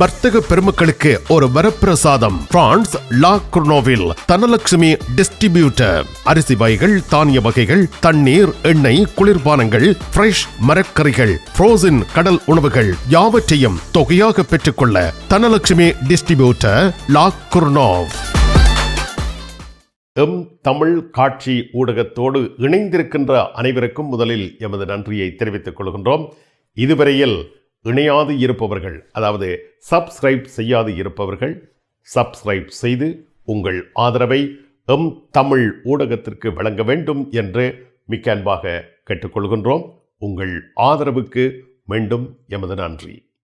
வர்த்தக பெருமக்களுக்கு ஒரு வரப்பிரசாதம். பிரான்ஸ் லா குர்னோவில் தனலட்சுமி டிஸ்ட்ரிபியூட்டர். அரிசி வகைகள் தானிய வகைகள் தண்ணீர் எண்ணெய் குளிர்பானங்கள் ஃப்ரெஷ் மரக்கறிகள் ஃப்ரோசன் கடல் உணவுகள் யாவற்றையும் தொகையாக பெற்றுக்கொள்ள Dhanalakshmi distributor La Courneuve. M Tamil காட்சி ஊடகத்தோடு இணைந்திருக்கின்ற அனைவருக்கும் முதலில் எமது நன்றியை தெரிவித்துக் கொள்கின்றோம். இதுவரையில் இணையாது இருப்பவர்கள். அதாவது சப்ஸ்கிரைப் செய்யாது இருப்பவர்கள் சப்ஸ்கிரைப் செய்து உங்கள் ஆதரவை எம் தமிழ் ஊடகத்திற்கு வழங்க வேண்டும் என்று மிக்க அன்பாக கேட்டுக்கொள்கின்றோம். உங்கள் ஆதரவுக்கு மீண்டும் எமது நன்றி.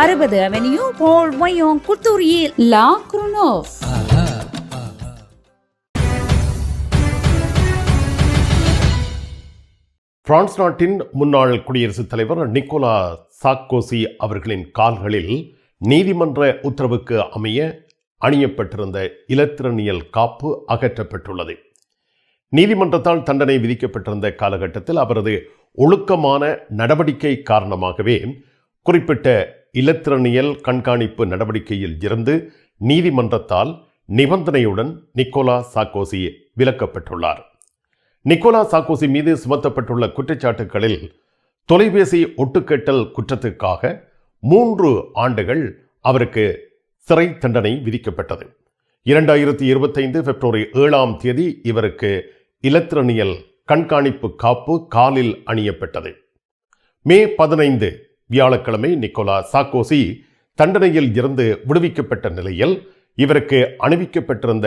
அறுபது அவென்யூ போல் மயோங் குத்தூரியில் லா குருனோவ். பிரான்ஸ் நாட்டின் முன்னாள் குடியரசுத் தலைவர் நிக்கோலா சாக்கோசி அவர்களின் கால்களில் நீதிமன்ற உத்தரவுக்கு அமைய அணியப்பட்டிருந்த இலத்திரனியல் காப்பு அகற்றப்பட்டுள்ளது. நீதிமன்றத்தால் தண்டனை விதிக்கப்பட்டிருந்த காலகட்டத்தில் அவரது ஒழுக்கமான நடவடிக்கை காரணமாகவே குறிப்பிட்ட இலத்திரனியல் கண்காணிப்பு நடவடிக்கையில் இருந்து நீதிமன்றத்தால் நிபந்தனையுடன் நிக்கோலா சாக்கோசி விலக்கப்பட்டுள்ளார். நிக்கோலா சாக்கோசி மீது சுமத்தப்பட்டுள்ள குற்றச்சாட்டுகளில் தொலைபேசி ஒட்டுக்கேட்டல் குற்றத்துக்காக மூன்று ஆண்டுகள் அவருக்கு சிறை தண்டனை விதிக்கப்பட்டது. இரண்டாயிரத்தி இருபத்தைந்து பிப்ரவரி ஏழாம் தேதி இவருக்கு இலத்திரனியல் கண்காணிப்பு காப்பு காலில் அணியப்பட்டது. மே பதினைந்து வியாழக்கிழமை நிக்கோலா சாக்கோசி தண்டனையில் இருந்து விடுவிக்கப்பட்ட நிலையில் இவருக்கு அணிவிக்கப்பட்டிருந்த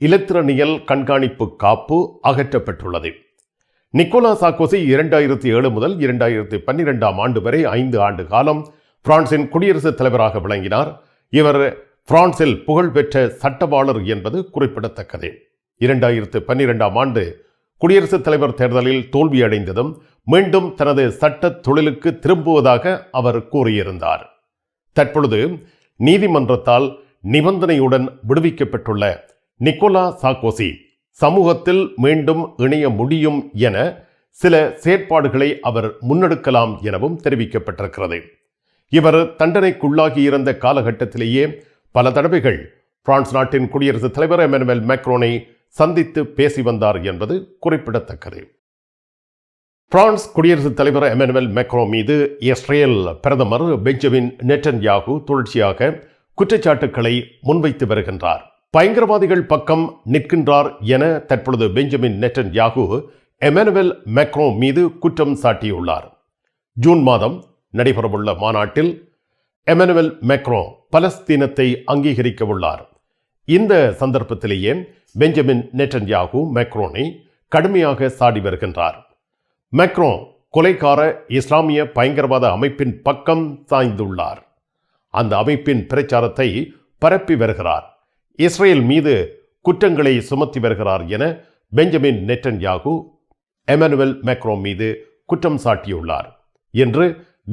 இலத்திரனியல் கண்காணிப்பு காப்பு அகற்றப்பட்டுள்ளது. நிக்கோலா சாக்கோசி இரண்டாயிரத்தி ஏழு முதல் இரண்டாயிரத்தி பன்னிரெண்டாம் ஆண்டு வரை ஐந்து ஆண்டு காலம் பிரான்சின் குடியரசுத் தலைவராக விளங்கினார். இவர் பிரான்சில் புகழ்பெற்ற சட்டவாளர் என்பது குறிப்பிடத்தக்கது. இரண்டாயிரத்து பன்னிரெண்டாம் ஆண்டு குடியரசுத் தலைவர் தேர்தலில் தோல்வியடைந்ததும் மீண்டும் தனது சட்ட தொழிலுக்கு திரும்புவதாக அவர் கூறியிருந்தார். தற்பொழுது நீதிமன்றத்தால் நிபந்தனையுடன் விடுவிக்கப்பட்டுள்ள நிக்கோலா சாக்கோசி சமூகத்தில் மீண்டும் இணைய முடியும் என சில செயற்பாடுகளை அவர் முன்னெடுக்கலாம் எனவும் தெரிவிக்கப்பட்டிருக்கிறது. இவர் தண்டனைக்குள்ளாகியிருந்த காலகட்டத்திலேயே பல தடவைகள் பிரான்ஸ் நாட்டின் குடியரசுத் தலைவர் எமனுவல் மேக்ரோனை சந்தித்து பேசி வந்தார் என்பது குறிப்பிடத்தக்கது. பிரான்ஸ் குடியரசுத் தலைவர் எமனுவல் மெக்ரோ மீது இஸ்ரேல் பிரதமர் பெஞ்சமின் நெட்டன் யாகு தொடர்ச்சியாக குற்றச்சாட்டுக்களை முன்வைத்து வருகின்றார். பயங்கரவாதிகள் பக்கம் நிற்கின்றார் என தற்பொழுது Benjamin Netanyahu Emmanuel Macron மீது குற்றம் சாட்டியுள்ளார். ஜூன் மாதம் நடைபெறவுள்ள மாநாட்டில் எமனுவல் மெக்ரோ பலஸ்தீனத்தை அங்கீகரிக்க உள்ளார் இந்த சந்தர்ப்பத்திலேயே பெஞ்சமின் நெட்டன்யாகு மேக்ரோனை கடுமையாக சாடி வருகின்றார். மேக்ரோ கொலைக்கார இஸ்லாமிய பயங்கரவாத அமைப்பின் பக்கம் சாய்ந்துள்ளார். அந்த அமைப்பின் பிரச்சாரத்தை பரப்பி வருகிறார். இஸ்ரேல் மீது குற்றங்களை சுமத்தி வருகிறார் என பெஞ்சமின் நெட்டன்யாகு எமனுவல் மேக்ரோ மீது குற்றம் சாட்டியுள்ளார் என்று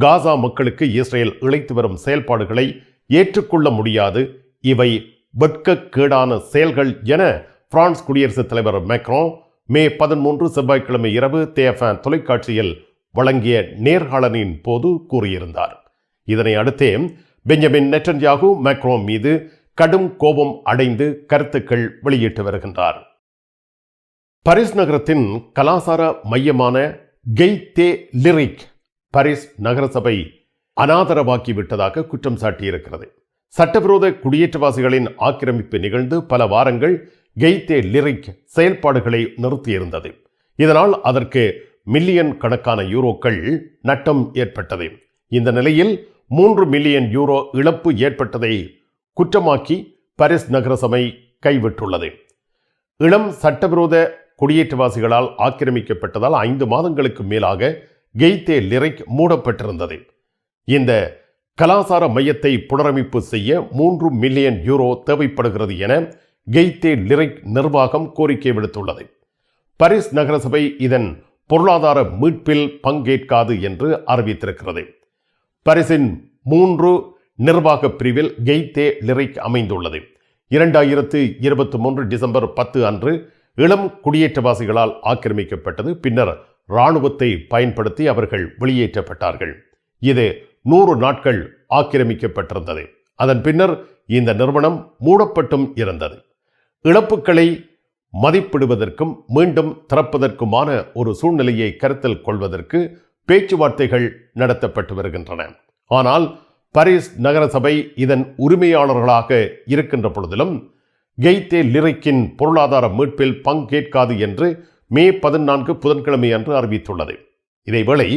காசா மக்களுக்கு இஸ்ரேல் இழைத்து வரும் செயல்பாடுகளை ஏற்றுக்கொள்ள முடியாது. இவை வெட்கக்கேடான செயல்கள் என பிரான்ஸ் குடியரசுத் தலைவர் மேக்ரோ மே பதிமூன்று செவ்வாய்க்கிழமை இரவு தேஃபான் தொலைக்காட்சியில் வழங்கிய நேர்காணலின் போது கூறியிருந்தார். இதனை அடுத்தே பெஞ்சமின் நெட்டன்யாகு மேக்ரோ மீது கடும் கோபம் அடைந்து கருத்துக்கள் வெளியிட்டு வருகின்றார். பாரிஸ் நகரத்தின் கலாசார மையமான கெய்தே லிரிக் பாரிஸ் நகரசபை அனாதரவாக்கி விட்டதாக குற்றம் சாட்டியிருக்கிறது. சட்டவிரோத குடியேற்றவாசிகளின் ஆக்கிரமிப்பு நிகழ்ந்து பல வாரங்கள் கெய்தே லிரிக் செயல்பாடுகளை நிறுத்தியிருந்தது. இதனால் அதற்கு மில்லியன் கணக்கான யூரோக்கள் நட்டம் ஏற்பட்டது. இந்த நிலையில் மூன்று மில்லியன் யூரோ இழப்பு ஏற்பட்டதை குற்றமாக்கி பாரிஸ் நகரசபை கைவிட்டுள்ளது. இளம் சட்டவிரோத குடியேற்றவாசிகளால் ஆக்கிரமிக்கப்பட்டதால் ஐந்து மாதங்களுக்கு மேலாக கெய்தே லிரைக் மூடப்பட்டிருந்தது. இந்த கலாசார மையத்தை புனரமைப்பு செய்ய மூன்று மில்லியன் யூரோ தேவைப்படுகிறது என கெய்தே லிரைக் நிர்வாகம் கோரிக்கை விடுத்துள்ளது. பாரிஸ் நகரசபை இதன் பொருளாதார மீட்பில் பங்கேற்காது என்று அறிவித்திருக்கிறது. பாரிஸின் மூன்று நிர்வாக பிரிவில் கெய்தே லிரைக் அமைந்துள்ளது. இரண்டாயிரத்து இருபத்தி மூன்று டிசம்பர் பத்து அன்று இளம் குடியேற்றவாசிகளால் ஆக்கிரமிக்கப்பட்டது. பின்னர் இராணுவத்தை பயன்படுத்தி அவர்கள் வெளியேற்றப்பட்டார்கள். இது நூறு நாட்கள் ஆக்கிரமிக்கப்பட்டிருந்தது. அதன் பின்னர் இந்த நிறுவனம் மூடப்பட்டும் இருந்தது. இழப்புகளை மதிப்பிடுவதற்கும் மீண்டும் திறப்பதற்குமான ஒரு சூழ்நிலையை கருத்தில் கொள்வதற்கு பேச்சுவார்த்தைகள் நடத்தப்பட்டு வருகின்றன. ஆனால் பாரிஸ் நகரசபை இதன் உரிமையாளர்களாக இருக்கின்ற பொழுதிலும் கெய்தே லிரிக்கின் பொருளாதார மீட்பில் பங்கேற்காது என்று மே பதினான்கு புதன்கிழமை அன்று அறிவித்துள்ளது. இதேவேளை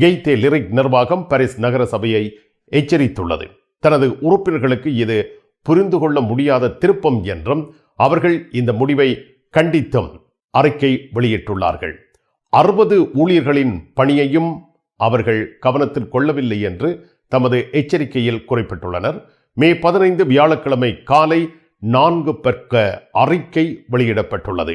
கெய்தே லிரிக் நிர்வாகம் பாரிஸ் நகர சபையை எச்சரித்துள்ளது. தனது உறுப்பினர்களுக்கு இது புரிந்து கொள்ள முடியாத திருப்பம் என்றும் அவர்கள் இந்த முடிவை கண்டித்தும் அறிக்கை வெளியிட்டுள்ளார்கள். அறுபது ஊழியர்களின் பணியையும் அவர்கள் கவனத்தில் கொள்ளவில்லை என்று தமது எச்சரிக்கையில் குறிப்பிட்டுள்ளனர். மே பதினைந்து வியாழக்கிழமை காலை நான்கு பற்க அறிக்கை வெளியிடப்பட்டுள்ளது.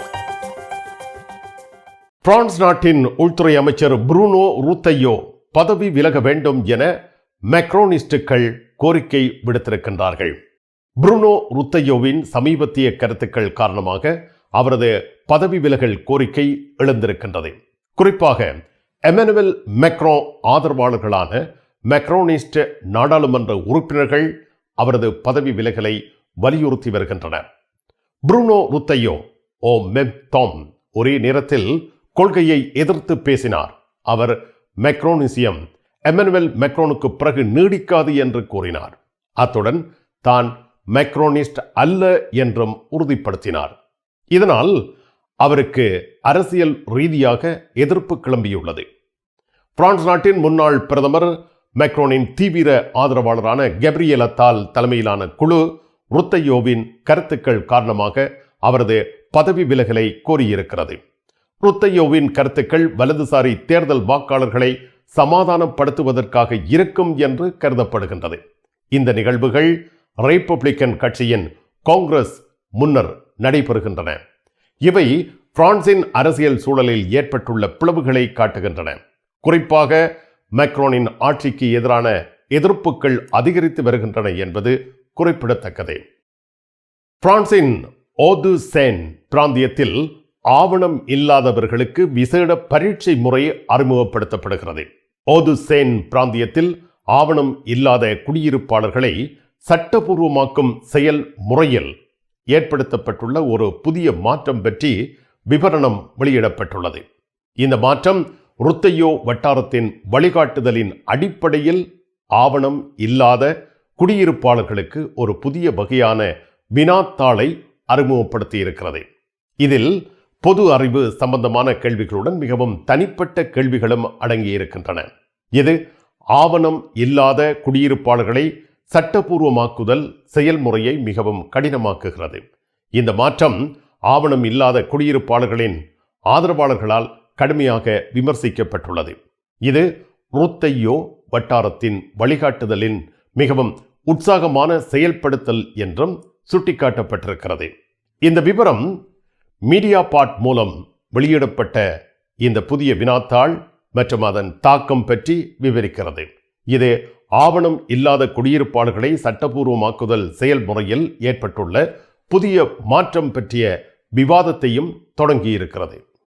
பிரான்ஸ் நாட்டின் உள்துறை அமைச்சர் புரூனோ ரூத்தையோ பதவி விலக வேண்டும் என மெக்ரோனிஸ்டுகள் கோரிக்கை விடுத்திருக்கின்றார்கள். புருனோ ருத்தையோவின் சமீபத்திய கருத்துக்கள் காரணமாக அவரது பதவி விலகல் கோரிக்கை எழுந்திருக்கின்றது. குறிப்பாக எமனுவல் மெக்ரோ ஆதரவாளர்களான மெக்ரோனிஸ்ட் நாடாளுமன்ற உறுப்பினர்கள் அவரது பதவி விலகலை வலியுறுத்தி வருகின்றனர். புருனோ ருத்தையோ ஓ மெம் டாம் ஒரே நேரத்தில் கொள்கையை எதிர்த்து பேசினார். அவர் மெக்ரோனிசியம் எமனுவல் மெக்ரோனுக்கு பிறகு நீடிக்காது என்று கூறினார். அத்துடன் தான் மெக்ரோனிஸ்ட் அல்ல என்றும் உறுதிப்படுத்தினார். இதனால் அவருக்கு அரசியல் ரீதியாக எதிர்ப்பு கிளம்பியுள்ளது. பிரான்ஸ் நாட்டின் முன்னாள் பிரதமர் மெக்ரோனின் தீவிர ஆதரவாளரான கெப்ரியல் அத்தால் தலைமையிலான குழு ருத்தையோவின் கருத்துக்கள் காரணமாக அவரது பதவி விலகலை கோரியிருக்கிறது. ருத்தையோவின் கருத்துக்கள் வலதுசாரி தேர்தல் வாக்காளர்களை சமாதானப்படுத்துவதற்காக இருக்கும் என்று கருதப்படுகின்றது. இந்த நிகழ்வுகள் ரிப்பப்ளிக்கன் கட்சியின் காங்கிரஸ் முன்னர் நடைபெறுகின்றன. இவை பிரான்சின் அரசியல் சூழலில் ஏற்பட்டுள்ள பிளவுகளை காட்டுகின்றன. குறிப்பாக மேக்ரோனின் ஆட்சிக்கு எதிரான எதிர்ப்புகள் அதிகரித்து வருகின்றன என்பது குறிப்பிடத்தக்கது. பிரான்சின் ஓது சேன் பிராந்தியத்தில் ஆவணம் இல்லாதவர்களுக்கு விசேட பரீட்சை முறை அறிமுகப்படுத்தப்படுகிறது. ஓது சேன் பிராந்தியத்தில் ஆவணம் இல்லாத குடியிருப்பாளர்களை சட்டபூர்வமாக்கும் செயல் முறையில் ஏற்படுத்தப்பட்டுள்ள ஒரு புதிய மாற்றம் பற்றி விவரணம் வெளியிடப்பட்டுள்ளது. இந்த மாற்றம் ருத்தையோ வட்டாரத்தின் வழிகாட்டுதலின் அடிப்படையில் ஆவணம் இல்லாத குடியிருப்பாளர்களுக்கு ஒரு புதிய வகையான வினாத்தாளை அறிமுகப்படுத்தி இருக்கிறது இதில் பொது அறிவு சம்பந்தமான கேள்விகளுடன் மிகவும் தனிப்பட்ட கேள்விகளும் அடங்கியிருக்கின்றன. இது ஆவணம் இல்லாத குடியிருப்பாளர்களை சட்டபூர்வமாக்குதல் செயல்முறையை மிகவும் கடினமாக்குகிறது. இந்த மாற்றம் ஆவணம் இல்லாத குடியிருப்பாளர்களின் ஆதரவாளர்களால் கடுமையாக விமர்சிக்கப்பட்டுள்ளது. இது ருத்தையோ வட்டாரத்தின் வழிகாட்டுதலின் மிகவும் உற்சாகமான செயல்படுத்தல் என்றும் சுட்டிக்காட்டப்பட்டிருக்கிறது. இந்த விவரம் மீடியா பாட் மூலம் வெளியிடப்பட்ட இந்த புதிய வினாத்தாள் மற்றும் அதன் தாக்கம் பற்றி விவரிக்கிறது. இது ஆவணம் இல்லாத குடியிருப்பாளர்களை சட்டபூர்வமாக்குதல் செயல்முறையில் ஏற்பட்டுள்ள புதிய மாற்றம் பற்றிய விவாதத்தையும் தொடங்கியிருக்கிறது.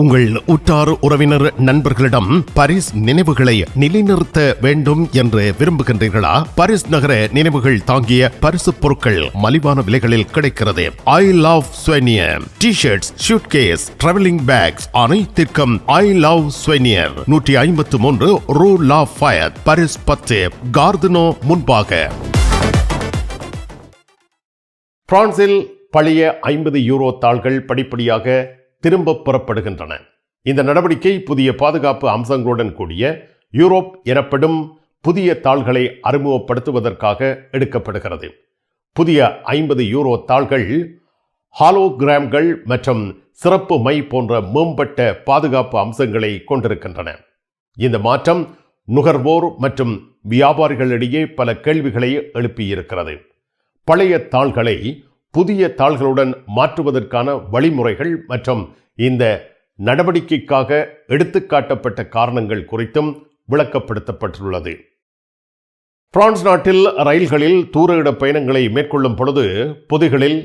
உங்கள் உற்றார் உறவினர் நண்பர்களிடம் பரிஸ் நினைவுகளை நிலைநிறுத்த வேண்டும் என்று விரும்புகின்றீர்களா? பாரிஸ் நகர நினைவுகள் தாங்கிய பரிசு பொருட்கள் மலிவான விலைகளில் கிடைக்கிறது. I love souvenir T shirts suitcase travelling bags அனைத்திற்கும் ஐ லவ் ஸ்வெனியர் நூற்றி ஐம்பத்து மூன்று ரூ லா ஃபயர் பாரிஸ் பத்து கார்தனோ முன்பாக. பிரான்சில் பழைய ஐம்பது யூரோ தாள்கள் படிப்படியாக திரும்ப புறப்படுகின்றன. இந்த நடவடிக்கை புதிய பாதுகாப்பு அம்சங்களுடன் கூடிய யூரோப் எனப்படும் புதிய தாள்களை அறிமுகப்படுத்துவதற்காக எடுக்கப்படுகிறது. புதிய ஐம்பது யூரோ தாள்கள் ஹாலோகிராம்கள் மற்றும் சிறப்பு மை போன்ற மேம்பட்ட பாதுகாப்பு அம்சங்களை கொண்டிருக்கின்றன. இந்த மாற்றம் நுகர்வோர் மற்றும் வியாபாரிகளிடையே பல கேள்விகளை எழுப்பியிருக்கிறது. பழைய தாள்களை புதிய தாள்களுடன் மாற்றுவதற்கான வழிமுறைகள் மற்றும் இந்த நடவடிக்கைக்காக எடுத்துக்காட்டப்பட்ட காரணங்கள் குறித்தும் விளக்கப்படுத்தப்பட்டுள்ளது. பிரான்ஸ் நாட்டில் ரயில்களில் தூர இட பயணங்களை மேற்கொள்ளும் பொழுது பொதிகளில்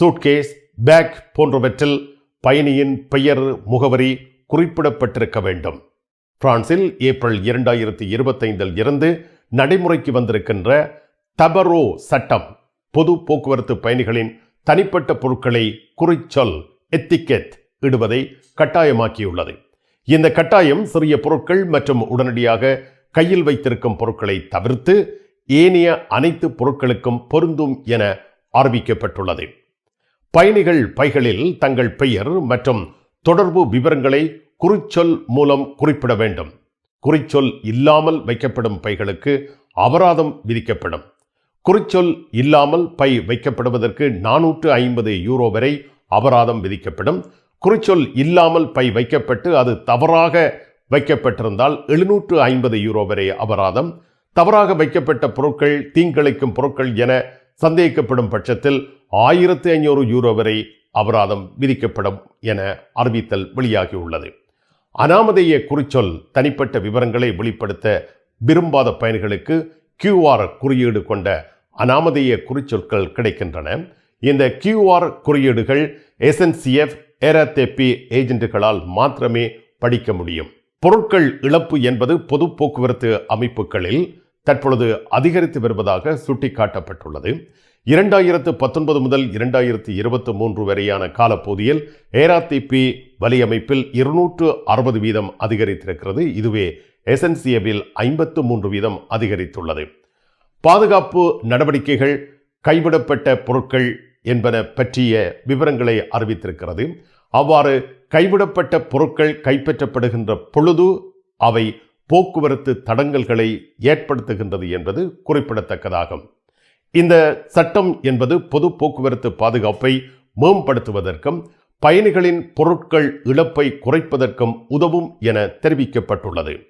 சூட்கேஸ் பேக் போன்றவற்றில் பயணியின் பெயர் முகவரி குறிப்பிடப்பட்டிருக்க வேண்டும். பிரான்சில் ஏப்ரல் இரண்டாயிரத்தி இருபத்தைந்தில் இருந்து நடைமுறைக்கு வந்திருக்கின்ற தபரோ சட்டம் பொது போக்குவரத்து பயணிகளின் தனிப்பட்ட பொருட்களை குறிச்சொல் எத்திக்கெட் இடுவதை கட்டாயமாக்கியுள்ளது. இந்த கட்டாயம் சிறிய பொருட்கள் மற்றும் உடனடியாக கையில் வைத்திருக்கும் பொருட்களை தவிர்த்து ஏனைய அனைத்து பொருட்களுக்கும் பொருந்தும் என அறிவிக்கப்பட்டுள்ளது. பயணிகள் பைகளில் தங்கள் பெயர் மற்றும் தொடர்பு விவரங்களை குறிச்சொல் மூலம் குறிப்பிட வேண்டும். குறிச்சொல் இல்லாமல் வைக்கப்படும் பைகளுக்கு அபராதம் விதிக்கப்படும். குறிச்சொல் இல்லாமல் பை வைக்கப்படுவதற்கு நானூற்று ஐம்பது யூரோ வரை அபராதம் விதிக்கப்படும். குறிச்சொல் இல்லாமல் பை வைக்கப்பட்டு அது தவறாக வைக்கப்பட்டிருந்தால் எழுநூற்று ஐம்பது யூரோ வரை அபராதம். தவறாக வைக்கப்பட்ட பொருட்கள் தீங்கிழைக்கும் பொருட்கள் என சந்தேகிக்கப்படும் பட்சத்தில் ஆயிரத்து ஐநூறு யூரோ வரை அபராதம் விதிக்கப்படும் என அறிவித்தல் வெளியாகியுள்ளது. அனாமதேய குறிச்சொல் தனிப்பட்ட விவரங்களை வெளிப்படுத்த விரும்பாத பயணிகளுக்கு கியூஆர் குறியீடு கொண்ட அனாமதேய குறிச்சொற்கள் கிடைக்கின்றன. இந்த கியூஆர் குறியீடுகள் எஸ்என்சிஎஃப் ஏரத்தேப்பி ஏஜென்ட்டுகளால் மாத்திரமே படிக்க முடியும். பொருட்கள் இழப்பு என்பது பொது போக்குவரத்து அமைப்புகளில் தற்பொழுது அதிகரித்து வருவதாக சுட்டிக்காட்டப்பட்டுள்ளது. இரண்டாயிரத்து பத்தொன்பது முதல் இரண்டாயிரத்து இருபத்தி மூன்று வரையான காலப்பகுதியில் ஏராத்திபி வலையமைப்பில் இருநூற்று அறுபது வீதம் அதிகரித்திருக்கிறது. இதுவே எஸ்என்சிஎவில் ஐம்பத்து மூன்று வீதம் அதிகரித்துள்ளது. பாதுகாப்பு நடவடிக்கைகள் கைவிடப்பட்ட பொருட்கள் என்பன பற்றிய விவரங்களை அறிவித்திருக்கிறது. அவ்வாறு கைவிடப்பட்ட பொருட்கள் கைப்பற்றப்படுகின்ற பொழுது அவை போக்குவரத்து தடங்கல்களை ஏற்படுத்துகின்றது என்பது குறிப்பிடத்தக்கதாகும். இந்த சட்டம் என்பது பொது போக்குவரத்து பாதுகாப்பை மேம்படுத்துவதற்கும் பயணிகளின் பொருட்கள் இழப்பை குறைப்பதற்கும் உதவும் என தெரிவிக்கப்பட்டுள்ளது.